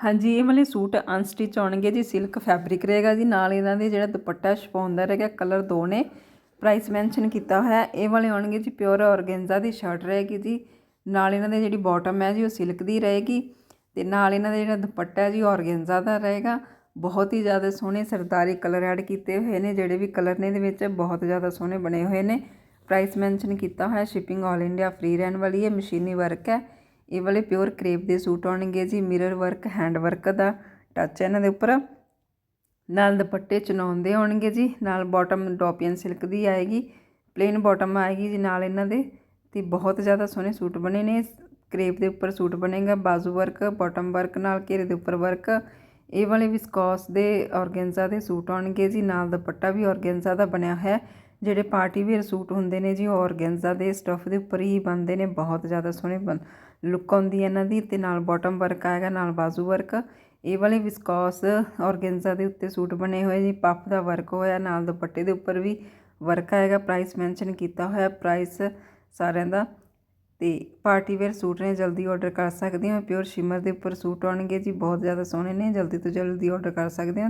ਹਾਂਜੀ, ਇਹ ਵਾਲੇ ਸੂਟ ਅਨਸਟਿਚ ਆਉਣਗੇ ਜੀ ਸਿਲਕ ਫੈਬਰਿਕ ਰਹੇਗਾ ਜੀ, ਨਾਲ ਇਹਨਾਂ ਦੇ ਜਿਹੜਾ ਦੁਪੱਟਾ ਸ਼ਿਫੋਨ ਦਾ ਰਹੇਗਾ ਕਲਰ ਦੋ ਨੇ ਪ੍ਰਾਈਸ ਮੈਂਸ਼ਨ ਕੀਤਾ ਹੋਇਆ, ਇਹ ਵਾਲੇ ਆਉਣਗੇ ਜੀ ਪਿਓਰ ਔਰਗੈਂਜ਼ਾ ਦੀ ਸ਼ਰਟ ਰਹੇਗੀ ਜੀ, ਨਾਲ ਇਹਨਾਂ ਦੇ ਜਿਹੜੀ ਬਾਟਮ ਹੈ ਜੀ, ਉਹ ਸਿਲਕ ਦੀ ਰਹੇਗੀ, ਤੇ ਨਾਲ ਇਹਨਾਂ ਦਾ ਜਿਹੜਾ ਦੁਪੱਟਾ ਹੈ ਜੀ ਔਰਗੈਂਜ਼ਾ ਦਾ ਰਹੇਗਾ, ਬਹੁਤ ਹੀ ਜ਼ਿਆਦਾ ਸੋਹਣੇ ਸਰਦਾਰੀ ਕਲਰ ਐਡ ਕੀਤੇ ਹੋਏ ਨੇ, ਜਿਹੜੇ ਵੀ ਕਲਰ ਨੇ ਇਹਦੇ ਵਿੱਚ ਬਹੁਤ ਜ਼ਿਆਦਾ ਸੋਹਣੇ ਬਣੇ ਹੋਏ ਨੇ ਪ੍ਰਾਈਸ ਮੈਂਸ਼ਨ ਕੀਤਾ ਹੋਇਆ ਸ਼ਿਪਿੰਗ ਆਲ ਇੰਡੀਆ ਫ੍ਰੀ ਰਹਿਣ ਵਾਲੀ ਹੈ, ਮਸ਼ੀਨੀ ਵਰਕ ਹੈ ਇਹ ਵਾਲੇ ਪਿਓਰ ਕਰੇਪ ਦੇ ਸੂਟ ਆਉਣਗੇ ਜੀ ਮਿਰਰ ਵਰਕ ਹੈਂਡ ਵਰਕ ਦਾ ਟੱਚ ਹੈ ਇਹਨਾਂ ਦੇ ਉੱਪਰ। ਨਾਲ ਦੁਪੱਟੇ ਚਨਾਉਣ ਦੇ ਆਉਣਗੇ ਜੀ, ਨਾਲ ਬਾਟਮ ਡੋਪੀਅਨ ਸਿਲਕ ਦੀ ਆਏਗੀ ਪਲੇਨ ਬਾਟਮ ਆਏਗੀ ਜੀ ਨਾਲ ਇਹਨਾਂ ਦੇ। ਤੇ ਬਹੁਤ ਜ਼ਿਆਦਾ ਸੋਹਣੇ ਸੂਟ ਬਣੇ ਨੇ ਕਰੇਪ ਦੇ ਉੱਪਰ ਸੂਟ ਬਣੇਗਾ, ਬਾਜ਼ੂ ਵਰਕ ਬਾਟਮ ਵਰਕ ਨਾਲ ਘੇਰੇ ਦੇ ਉੱਪਰ ਵਰਕ ਇਹ ਵਾਲੇ ਵਿਸਕੋਸ ਦੇ ਔਰਗੈਂਜ਼ਾ ਦੇ ਸੂਟ ਆਉਣਗੇ ਜੀ, ਨਾਲ ਦੁਪੱਟਾ ਵੀ ਔਰਗੈਂਜ਼ਾ ਦਾ ਬਣਿਆ ਹੋਇਆ। ਜਿਹੜੇ ਪਾਰਟੀ ਵੇਅਰ ਸੂਟ ਹੁੰਦੇ ਨੇ ਜੀ, ਉਹ ਔਰਗੈਂਜ਼ਾ ਦੇ ਸਟੱਫ ਦੇ ਉੱਪਰ ਹੀ ਬਣਦੇ ਨੇ, ਬਹੁਤ ਜ਼ਿਆਦਾ ਸੋਹਣੇ ਬਣ ਲੁੱਕ ਆਉਂਦੀ ਹੈ ਇਹਨਾਂ ਦੀ ਤੇ ਨਾਲ ਬਾਟਮ ਵਰਕ ਆਏਗਾ, ਨਾਲ ਬਾਜ਼ੂ ਵਰਕ ਇਹ ਵਾਲੇ ਵਿਸਕੋਸ ਔਰਗੈਂਜ਼ਾ ਦੇ ਉੱਤੇ ਸੂਟ ਬਣੇ ਹੋਏ ਜੀ ਪੱਫ ਦਾ ਵਰਕ ਹੋਇਆ, ਨਾਲ ਦੁਪੱਟੇ ਦੇ ਉੱਪਰ ਵੀ ਵਰਕ ਆਏਗਾ ਪ੍ਰਾਈਸ ਮੈਂਸ਼ਨ ਕੀਤਾ ਹੋਇਆ ਪ੍ਰਾਈਸ ਸਾਰਿਆਂ ਦਾ। ਤੇ ਪਾਰਟੀ ਵੇਅਰ ਸੂਟ ਨੇ, ਜਲਦੀ ਆਰਡਰ ਕਰ ਸਕਦੇ ਹੋ ਪਿਓਰ ਸ਼ਿਮਰ ਦੇ ਉੱਪਰ ਸੂਟ ਆਉਣਗੇ ਜੀ, ਬਹੁਤ ਜ਼ਿਆਦਾ ਸੋਹਣੇ ਨੇ, ਜਲਦੀ ਤੋਂ ਜਲਦੀ ਆਰਡਰ ਕਰ ਸਕਦੇ ਹੋ।